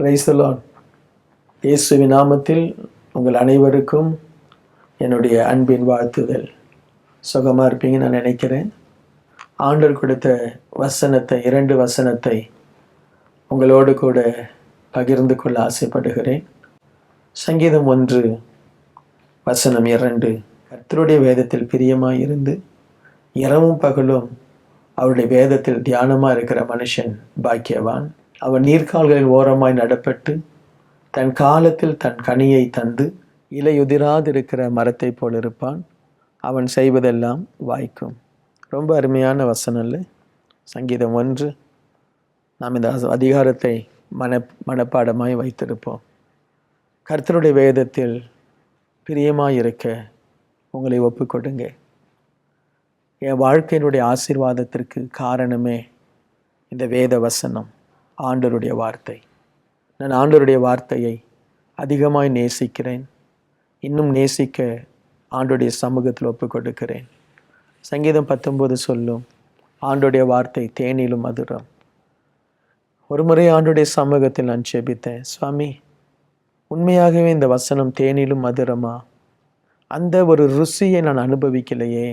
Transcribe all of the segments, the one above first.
பிரைசலான் இயேசுவி நாமத்தில் உங்கள் அனைவருக்கும் என்னுடைய அன்பின் வாழ்த்துதல் சுகமாக இருப்பீங்கன்னு நான் நினைக்கிறேன். ஆண்டர் கொடுத்த வசனத்தை இரண்டு வசனத்தை உங்களோடு கூட பகிர்ந்து கொள்ள ஆசைப்படுகிறேன். சங்கீதம் ஒன்று வசனம் இரண்டு. கர்த்தருடைய வேதத்தில் பிரியமாக இருந்து இரவும் பகலும் அவருடைய வேதத்தில் தியானமாக இருக்கிற மனுஷன் பாக்கியவான். அவன் நீர்க்கால்களின் ஓரமாய் நடப்பட்டு தன் காலத்தில் தன் கனியை தந்து இலையுதிராதிருக்கிற மரத்தைப் போல் இருப்பான். அவன் செய்வதெல்லாம் வாய்க்கும். ரொம்ப அருமையான வசனம் இல்லை? சங்கீதம் ஒன்று. நாம் இந்த அதிகாரத்தை மன மனப்பாடமாய் வைத்திருப்போம். கர்த்தருடைய வேதத்தில் பிரியமாக இருக்க உங்களை ஒப்புக்கொடுங்க. என் வாழ்க்கையினுடைய ஆசீர்வாதத்திற்கு காரணமே இந்த வேத வசனம். ஆண்டருடைய வார்த்தை. நான் ஆண்டருடைய வார்த்தையை அதிகமாய் நேசிக்கிறேன். இன்னும் நேசிக்க ஆண்டுடைய சமூகத்தில் ஒப்பு கொடுக்கிறேன் சங்கீதம் பத்தொம்போது சொல்லும் ஆண்டுடைய வார்த்தை தேனிலும் மதுரம். ஒரு முறை ஆண்டுடைய சமூகத்தில் நான் செபித்தேன் சுவாமி உண்மையாகவே இந்த வசனம் தேனிலும் மதுரமா? அந்த ஒரு ருசியை நான் அனுபவிக்கலையே.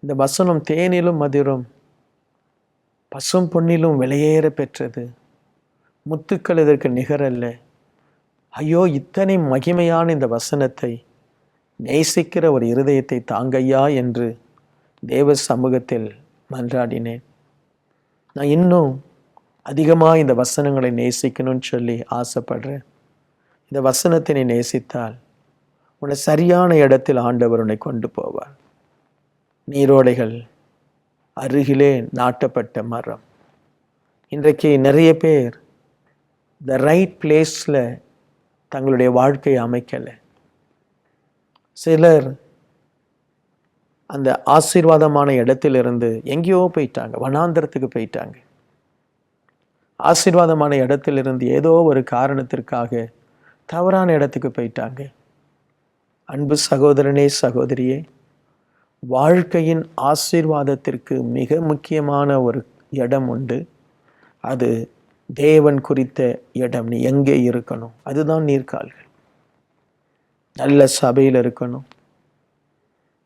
இந்த வசனம் தேனிலும் மதுரம். பசும் பொன்னிலும் விலையேற பெற்றது. முத்துக்கள் இதற்கு நிகரல்ல. ஐயோ இத்தனை மகிமையான இந்த வசனத்தை நேசிக்கிற ஒரு இருதயத்தை தாங்கையா என்று தேவ சமூகத்தில் மன்றாடினேன். நான் இன்னும் அதிகமாக இந்த வசனங்களை நேசிக்கணும்னு சொல்லி ஆசைப்படுறேன். இந்த வசனத்தை நீ நேசித்தால் உன்னை சரியான இடத்தில் ஆண்டவர் உன்னை கொண்டு போவார். நீரோடைகள் அருகிலே நாட்டப்பட்ட மரம். இன்றைக்கு நிறைய பேர் த ரைட் பிளேஸில் தங்களுடைய வாழ்க்கையை அமைக்கலை. சிலர் அந்த ஆசீர்வாதமான இடத்திலிருந்து எங்கேயோ போயிட்டாங்க வனாந்திரத்துக்கு போயிட்டாங்க. ஆசீர்வாதமான இடத்திலிருந்து ஏதோ ஒரு காரணத்திற்காக தவறான இடத்துக்கு போயிட்டாங்க. அன்பு சகோதரனே சகோதரியே வாழ்க்கையின் ஆசீர்வாதத்திற்கு மிக முக்கியமான ஒரு இடம் உண்டு. அது தேவன் குறித்த இடம். நீ எங்கே இருக்கணும்? அதுதான் நீர்கால்கள் நல்ல சபையில் இருக்கணும்.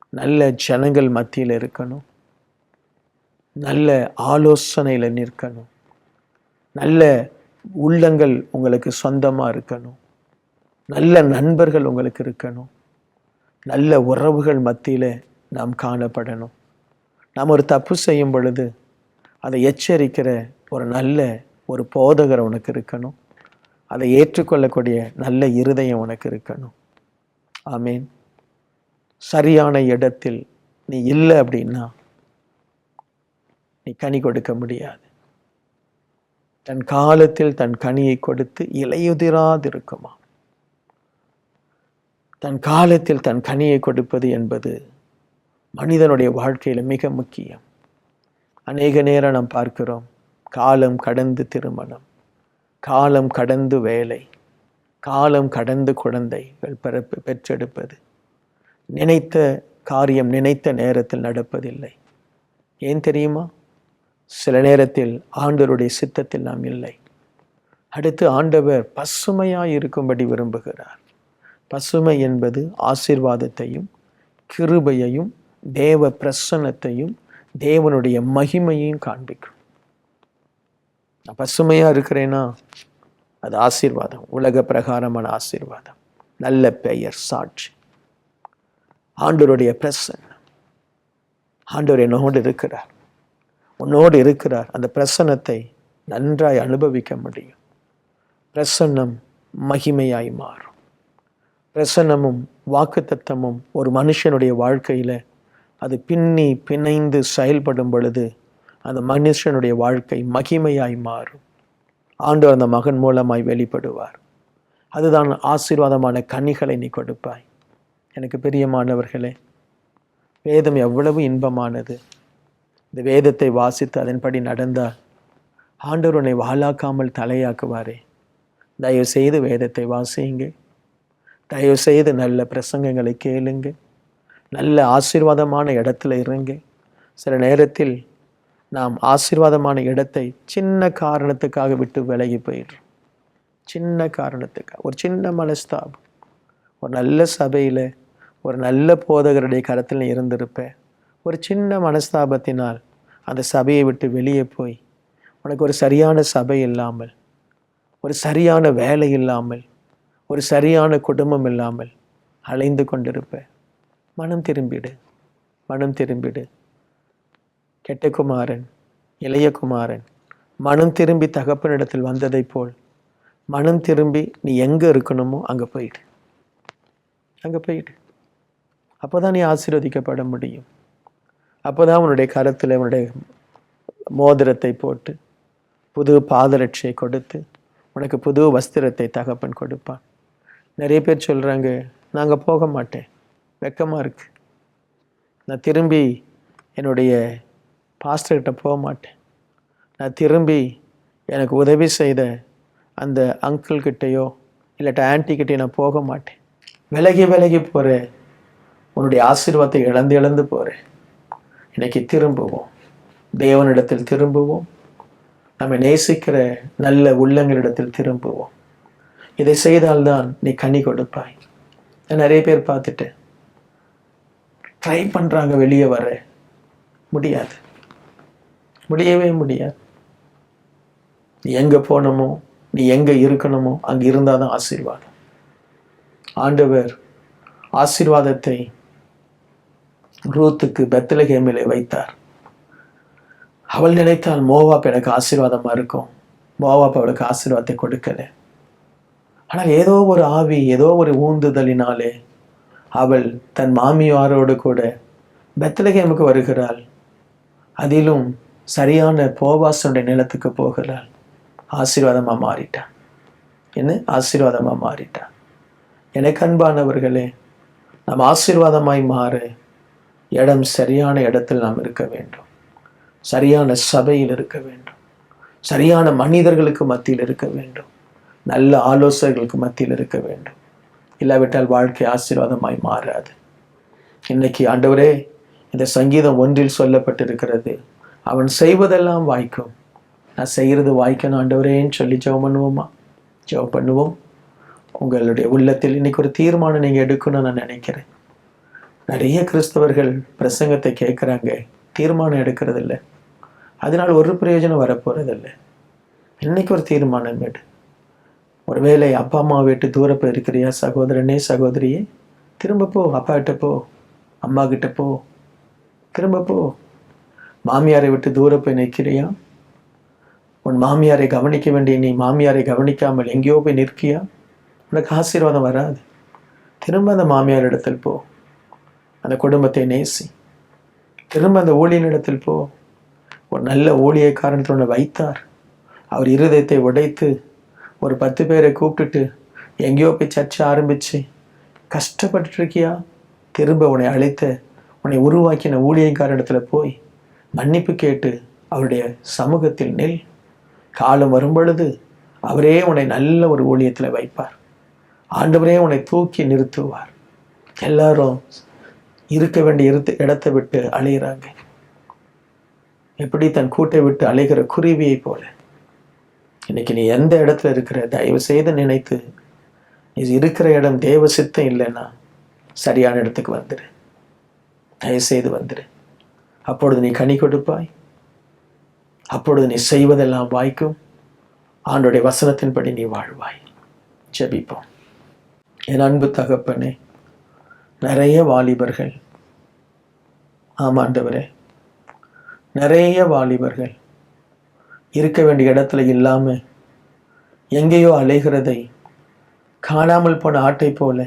நல்ல ஜனங்கள் மத்தியில் இருக்கணும். நல்ல ஆலோசனையில் நிற்கணும். நல்ல உள்ளங்கள் உங்களுக்கு சொந்தமாக இருக்கணும். நல்ல நண்பர்கள் உங்களுக்கு இருக்கணும். நல்ல உறவுகள் மத்தியில் நாம் காணப்படணும். நாம் ஒரு தப்பு செய்யும் பொழுது அதை எச்சரிக்கிற ஒரு நல்ல ஒரு போதகர் உனக்கு இருக்கணும். அதை ஏற்றுக்கொள்ளக்கூடிய நல்ல இருதயம் உனக்கு இருக்கணும். ஆமீன். சரியான இடத்தில் நீ இல்லை அப்படின்னா நீ கனி கொடுக்க முடியாது. தன் காலத்தில் தன் கனியை கொடுத்து இலையுதிராதிருக்குமா? தன் காலத்தில் தன் கனியை கொடுப்பது என்பது மனிதனுடைய வாழ்க்கையில் மிக முக்கியம். அநேக நேரம் நாம் பார்க்கிறோம் காலம் கடந்து திருமணம் காலம் கடந்து வேலை காலம் கடந்து குழந்தைகள் பிறப்பு பெற்றெடுப்பது. நினைத்த காரியம் நினைத்த நேரத்தில் நடப்பதில்லை. ஏன் தெரியுமா? சில நேரத்தில் ஆண்டவருடைய சித்தத்தில் நாம் இல்லை. அடுத்து ஆண்டவர் பசுமையாக இருக்கும்படி விரும்புகிறார். பசுமை என்பது ஆசீர்வாதத்தையும் கிருபையையும் தேவ பிரசன்னத்தையும் தேவனுடைய மகிமையும் காண்பிக்கும். நான் பசுமையாக இருக்கிறேன்னா அது ஆசீர்வாதம். உலக பிரகாரமான ஆசீர்வாதம். நல்ல பெயர் சாட்சி. ஆண்டவருடைய பிரசன்னம். ஆண்டவர் என்னோடு இருக்கிறார். உன்னோடு இருக்கிறார். அந்த பிரசன்னத்தை நன்றாய் அனுபவிக்க முடியும். பிரசன்னம் மகிமையாய் மாறும். பிரசன்னமும் வாக்குத்தத்தமும் ஒரு மனுஷனுடைய வாழ்க்கையில் அது பின்னி பிணைந்து செயல்படும் பொழுது அந்த மனுஷனுடைய வாழ்க்கை மகிமையாய் மாறும். ஆண்டவர் அந்த மகன் மூலமாய் வெளிப்படுவார். அதுதான் ஆசீர்வாதமான கனிகளை நீ கொடுப்பாய். எனக்கு பிரியமானவர்களே வேதம் எவ்வளவு இன்பமானது. இந்த வேதத்தை வாசித்து அதன்படி நடந்தால் ஆண்டவர் உன்னை வாழாக்காமல் தலையாக்குவாரே. தயவு செய்து வேதத்தை வாசியுங்க தயவு செய்து நல்ல பிரசங்கங்களை கேளுங்கள். நல்ல ஆசீர்வாதமான இடத்துல இருங்க. சில நேரத்தில் நாம் ஆசீர்வாதமான இடத்தை சின்ன காரணத்துக்காக விட்டு விலகி போயிடுறோம். சின்ன காரணத்துக்காக ஒரு சின்ன மனஸ்தாபம். ஒரு நல்ல சபையில் ஒரு நல்ல போதகருடைய கரத்தில் இருந்திருப்பேன் ஒரு சின்ன மனஸ்தாபத்தினால் அந்த சபையை விட்டு வெளியே போய் உனக்கு ஒரு சரியான சபை இல்லாமல் ஒரு சரியான வேலை இல்லாமல் ஒரு சரியான குடும்பம் இல்லாமல் அலைந்து கொண்டிருப்பேன் மனம் திரும்பிடு மனம் திரும்பிடு. கெட்ட குமாரன் இளைய குமாரன் மனம் திரும்பி தகப்பனிடத்தில் வந்ததைப் போல் மனம் திரும்பி நீ எங்கே இருக்கணுமோ அங்கே போயிடு. அங்கே போயிடு. அப்போ தான் நீ ஆசீர்வதிக்கப்பட முடியும். அப்போ தான் உன்னுடைய கரத்தில் உன்னுடைய மோதிரத்தை போட்டு புது பாதரட்சியை கொடுத்து உனக்கு புது வஸ்திரத்தை தகப்பன் கொடுப்பான். நிறைய பேர் சொல்கிறாங்க நாங்கள் போக மாட்டேன். வெக்கமாக இருக்குது நான் திரும்பி என்னுடைய பாஸ்டர்கிட்ட போக மாட்டேன். நான் திரும்பி எனக்கு உதவி செய்த அந்த அங்கிள் கிட்டேயோ இல்லாட்ட ஆன்ட்டி நான் போக மாட்டேன். விலகி விலகி போகிறேன் உன்னுடைய ஆசீர்வாதத்தை இழந்து இழந்து போகிறேன் இன்னைக்கு திரும்புவோம். தேவனிடத்தில் திரும்புவோம். நம்ம நேசிக்கிற நல்ல உள்ளங்களிடத்தில் திரும்புவோம். இதை செய்தால்தான் நீ கனி கொடுப்பாய். நான் நிறைய பேர் பார்த்துட்டேன். ட்ரை பண்ணுறாங்க வெளியே வர. முடியாது. முடியவே முடியாது. நீ எங்கே போனோமோ நீ எங்கே இருக்கணுமோ அங்கே இருந்தால் தான் ஆசீர்வாதம். ஆண்டவர் ஆசீர்வாதத்தை ரூத்துக்கு பெத்தலகேமிலே வைத்தார். அவள் நினைத்தால் மோவாப் எனக்கு ஆசீர்வாதமாக இருக்கும். மோவாப் அவளுக்கு ஆசீர்வாதத்தை கொடுக்கல. ஆனால் ஏதோ ஒரு ஆவி ஏதோ ஒரு ஊந்துதலினாலே அவள் தன் மாமியாரோடு கூட பெத்தலகேமுக்கு வருகிறாள். அதிலும் சரியான போவாசனுடைய நிலத்துக்கு போகிறாள் ஆசீர்வாதமாக மாறிட்டான் என்ன? ஆசீர்வாதமாக மாறிட்டான் எனக்கு அன்பானவர்களே நாம் ஆசீர்வாதமாய் மாற இடம் சரியான இடத்தில் நாம் இருக்க வேண்டும். சரியான சபையில் இருக்க வேண்டும். சரியான மனிதர்களுக்கு மத்தியில் இருக்க வேண்டும். நல்ல ஆலோசகர்களுக்கு மத்தியில் இருக்க வேண்டும். இல்லாவிட்டால் வாழ்க்கை ஆசீர்வாதமாய் மாறாது. இன்னைக்கு ஆண்டவரே இந்த சங்கீதம் ஒன்றில் சொல்லப்பட்டிருக்கிறது அவன் செய்வதெல்லாம் வாய்க்கும். நான் செய்கிறது வாய்க்கணும் ஆண்டவரேன்னு சொல்லி ஜெபம் பண்ணுவோமா? ஜெபம் பண்ணுவோம். உங்களுடைய உள்ளத்தில் இன்னைக்கு ஒரு தீர்மானம் நீங்கள் எடுக்கணும்னு நான் நினைக்கிறேன். நிறைய கிறிஸ்தவர்கள் பிரசங்கத்தை கேட்குறாங்க தீர்மானம் எடுக்கிறதில்ல. அதனால் ஒரு பிரயோஜனம் வரப்போகிறதில்ல இன்னைக்கு ஒரு தீர்மானம் எடு. ஒருவேளை அப்பா அம்மா விட்டு தூர இருக்கிறியா சகோதரனே சகோதரியே? திரும்ப போ அப்பா போ அம்மா கிட்ட போ. திரும்ப போ. மாமியாரை விட்டு தூர போய் நிற்கிறியா? உன் மாமியாரை கவனிக்க வேண்டிய நீ மாமியாரை கவனிக்காமல் எங்கேயோ போய் நிற்கியா? உனக்கு ஆசீர்வாதம் வராது. திரும்ப அந்த மாமியார் இடத்தில் போ. அந்த குடும்பத்தை நேசி. திரும்ப அந்த ஊழியனிடத்தில் போ. ஒரு நல்ல ஊழியக்காரன் உன்னை வைத்தார். அவர் இருதயத்தை உடைத்து ஒரு பத்து பேரை கூப்பிட்டுட்டு எங்கேயோ போய் சர்ச்சை ஆரம்பிச்சு கஷ்டப்பட்டு இருக்கியா? திரும்ப உன்னை அழைத்த உன்னை உருவாக்கின ஊழியக்காரனிடத்துல போய் மன்னிப்பு கேட்டு அவருடைய சமூகத்தில் நெல். காலம் வரும் பொழுது அவரே உன்னை நல்ல ஒரு ஊழியத்தில் வைப்பார். ஆண்டவரே உன்னை தூக்கி நிறுத்துவார். எல்லாரும் இருக்க வேண்டிய இருத்து இடத்தை விட்டு அலையிறாங்க. எப்படி தன் கூட்டை விட்டு அலைகிற குருவியை போல. இன்னைக்கு நீ எந்த இடத்துல இருக்கிற தயவு செய்து நினைத்து நீ இருக்கிற இடம் தேவ சித்தம் இல்லைன்னா சரியான இடத்துக்கு வந்துடு தயவு செய்து வந்துடு அப்பொழுது நீ கனி கொடுப்பாய். அப்பொழுது நீ செய்வதெல்லாம் வாய்க்கும். ஆண்டுடைய வசனத்தின்படி நீ வாழ்வாய். ஜெபிப்போம். என் அன்பு தகப்பனே நிறைய வாலிபர்கள் ஆமாண்டவரே நிறைய வாலிபர்கள் இருக்க வேண்டிய இடத்துல இல்லாமல் எங்கேயோ அலைகிறதை காணாமல் போன ஆட்டை போல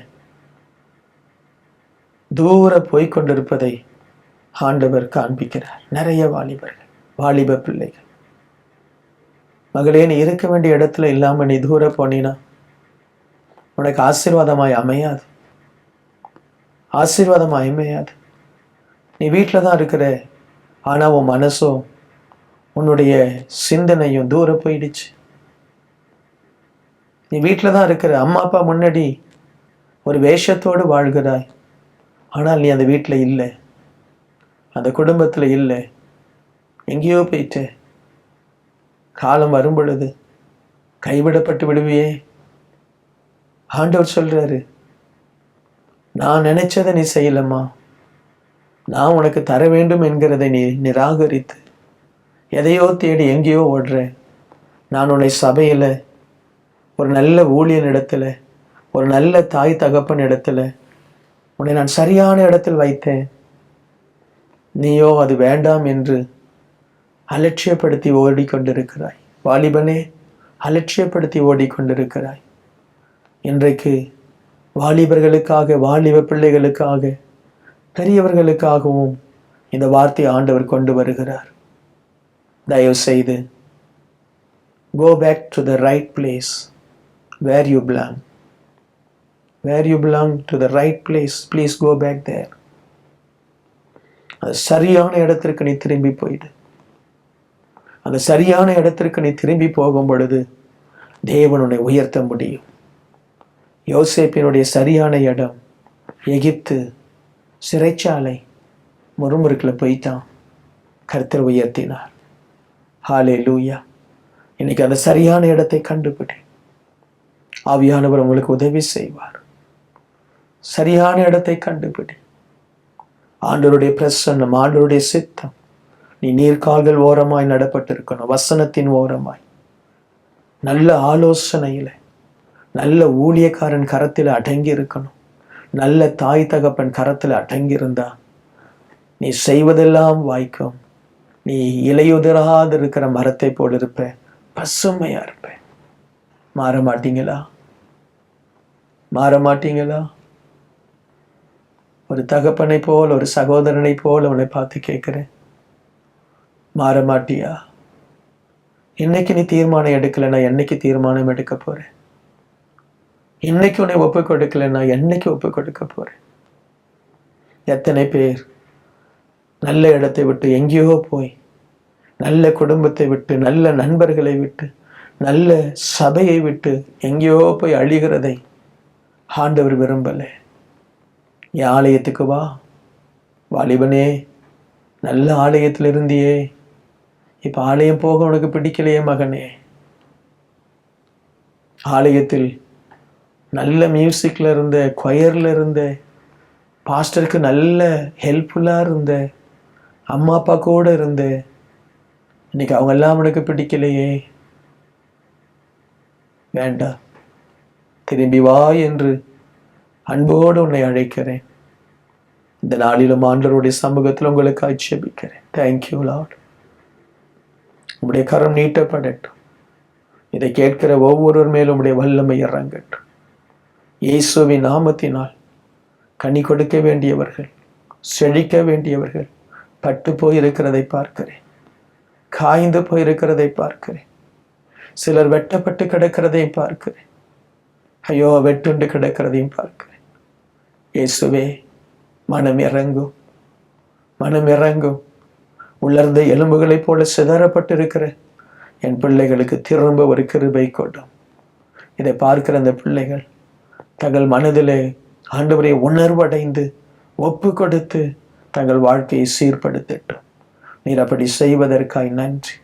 தூர போய்கொண்டிருப்பதை ஆண்டவர் காண்பிக்கிறார். நிறைய வாலிபர்கள் வாலிப பிள்ளைகள். மகளே நீ இருக்க வேண்டிய இடத்துல இல்லாமல் நீ தூர போனீனா உனக்கு ஆசீர்வாதமாய் அமையாது. ஆசீர்வாதமாய் அமையாது. நீ வீட்டில் தான் இருக்கிற ஆனால் உன் மனசோ உன்னுடைய சிந்தனையும் தூர போயிடுச்சு. நீ வீட்டில் தான் இருக்கிற அம்மா அப்பா முன்னாடி ஒரு வேஷத்தோடு வாழ்கிறாய். ஆனால் நீ அந்த வீட்டில் இல்லை. அந்த குடும்பத்தில் இல்லை. எங்கேயோ போயிட்ட. காலம் வரும் பொழுது கைவிடப்பட்டு விடுவியே. ஆண்டவர் சொல்கிறாரு நான் நினைச்சதை நீ செய்யலம்மா. நான் உனக்கு தர வேண்டும் என்கிறதை நீ நிராகரித்து எதையோ தேடி எங்கேயோ ஓடுற நான் உன்னை சபையில் ஒரு நல்ல ஊழியன் இடத்துல ஒரு நல்ல தாய் தகப்பன் இடத்துல உன்னை நான் சரியான இடத்தில் வைத்தேன். நீயோ அது வேண்டாம் என்று அலட்சியப்படுத்தி ஓடிக்கொண்டிருக்கிறாய். வாலிபனே அலட்சியப்படுத்தி ஓடிக்கொண்டிருக்கிறாய். இன்றைக்கு வாலிபர்களுக்காக வாலிப பிள்ளைகளுக்காக பெரியவர்களுக்காகவும் இந்த வார்த்தை ஆண்டவர் கொண்டு வருகிறார். தயவு செய்து go back to the right place where you belong where you belong to the right place please go back there அது சரியான இடத்திற்கு நீ திரும்பி போயிடு. அந்த சரியான இடத்திற்கு நீ திரும்பி போகும் பொழுது தேவன் உன்னை உயர்த்த முடியும். யோசேப்பினுடைய சரியான இடம் எகிப்து சிறைச்சாலை முறுமுறுக்கில் போய்த்தான். கருத்தர் உயர்த்தினார். ஹாலே லூயா இன்னைக்கு அந்த சரியான இடத்தை கண்டுபிடி ஆவியானவர் உங்களுக்கு உதவி செய்வார். சரியான இடத்தை கண்டுபிடி ஆண்டவருடைய பிரசன்னம் ஆண்டவருடைய சித்தம். நீ நீர்கால்கள் ஓரமாய் நடப்பட்டிருக்கணும் வசனத்தின் ஓரமாய். நல்ல ஆலோசனையில நல்ல ஊழியக்காரன் கரத்தில் அடங்கி இருக்கணும் நல்ல தாய் தகப்பன் கரத்தில் அடங்கி இருந்தா நீ செய்வதெல்லாம் வாய்க்கும். நீ இலையுதிராது இருக்கிற மரத்தை போல் இருப்ப பசுமையா இருப்ப. மாற மாட்டீங்களா? மாற மாட்டீங்களா? ஒரு தகப்பனை போல் ஒரு சகோதரனை போல் உன்னை பார்த்து கேட்கிறேன். மாற மாட்டியா? இன்னைக்கு நீ தீர்மானம் எடுக்கலைன்னா என்னைக்கு தீர்மானம் எடுக்க போறேன் இன்னைக்கு உன்னை ஒப்பு கொடுக்கலைன்னா என்னைக்கு ஒப்பு கொடுக்க போறேன் எத்தனை பேர் நல்ல இடத்தை விட்டு எங்கேயோ போய் நல்ல குடும்பத்தை விட்டு நல்ல நண்பர்களை விட்டு நல்ல சபையை விட்டு எங்கேயோ போய் அழிகிறதை ஆண்டவர் விரும்பலை. என் ஆலயத்துக்கு வா. வாலிபனே நல்ல ஆலயத்தில் இருந்தியே இப்போ ஆலயம் போக உனக்கு பிடிக்கலையே மகனே. ஆலயத்தில் நல்ல மியூசிக்கில் இருந்த கொயரில் இருந்த பாஸ்டருக்கு நல்ல ஹெல்ப்ஃபுல்லாக இருந்த அம்மா அப்பா கூட இருந்து. இன்னைக்கு அவங்க எல்லாம் உனக்கு பிடிக்கலையே. வேண்டாம். திரும்பி வா என்று அன்போடு உன்னை அழைக்கிறேன். இந்த நாளிலும் ஆண்டவருடைய சமூகத்தில் உங்களுக்கு ஆட்சேபிக்கிறேன். தேங்க்யூ லார்ட் உங்களுடைய கரம் நீட்டப்படட்டும். இதை கேட்கிற ஒவ்வொருவர் மேலும் உடைய வல்லமை இறங்கட்டும். இயேசுவின் நாமத்தினால் கனி கொடுக்க வேண்டியவர்கள் செழிக்க வேண்டியவர்கள் பட்டு போயிருக்கிறதை பார்க்கிறேன். காய்ந்து போயிருக்கிறதை பார்க்கிறேன். சிலர் வெட்டப்பட்டு கிடக்கிறதையும் பார்க்கிறேன். ஐயோ வெட்டுண்டு கிடக்கிறதையும் பார்க்கிறேன். இயேசுவே மனம் இறங்கும். மனம் இறங்கும். உலர்ந்த எலும்புகளைப் போல சிதறப்பட்டிருக்கிற என் பிள்ளைகளுக்கு திரும்ப ஒரு கிருபை கொடும். இதை பார்க்கிற அந்த பிள்ளைகள் தங்கள் மனதிலே ஆண்டவரை உணர்வடைந்து ஒப்பு கொடுத்து தங்கள் வாழ்க்கையை சீர்படுத்தட்டும். நீர் அப்படி செய்வதற்காய் நன்றி.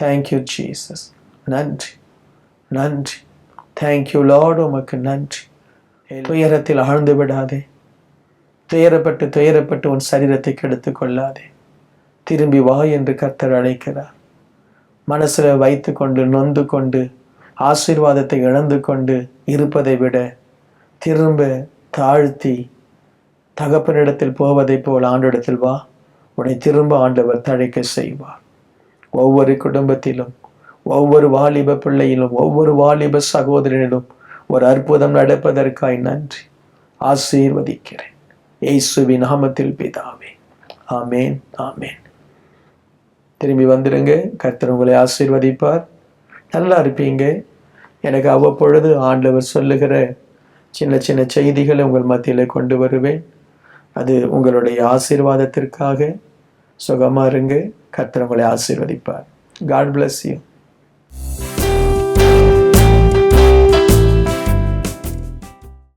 தேங்க்யூ ஜீசஸ் நன்றி. நன்றி. தேங்க்யூ லார்டு உமக்கு நன்றி. துயரத்தில் ஆழ்ந்து விடாதே. துயரப்பட்டு துயரப்பட்டு உன் சரீரத்தை கெடுத்து கொள்ளாதே. திரும்பி வா என்று கர்த்தர் அழைக்கிறார். மனசில் வைத்து கொண்டு நொந்து கொண்டு ஆசீர்வாதத்தை இழந்து கொண்டு இருப்பதை விட திரும்ப தாழ்த்தி தகப்பனிடத்தில் போவதைப் போல் ஆண்டிடத்தில் வா. உன்னை திரும்ப ஆண்டவர் தழைக்க செய்வார். ஒவ்வொரு குடும்பத்திலும் ஒவ்வொரு வாலிப பிள்ளையிலும் ஒவ்வொரு வாலிப சகோதரனிலும் ஒரு அற்புதம் நடப்பதற்காய் நன்றி. ஆசீர்வதிக்கிறேன். இயேசுவின் நாமத்தில் பிதாவே. ஆமேன் ஆமேன். திரும்பி வந்துடுங்க கர்த்தர் உங்களை ஆசீர்வதிப்பார். நல்லா இருப்பீங்க. எனக்கு அவ்வப்பொழுது ஆண்டவர் சொல்லுகிற சின்ன சின்ன செய்திகளை உங்கள் மத்தியில் கொண்டு வருவேன். அது உங்களுடைய ஆசீர்வாதத்திற்காக சுகமாக இருங்க கர்த்தர் ஆசீர்வதிப்பார். God bless you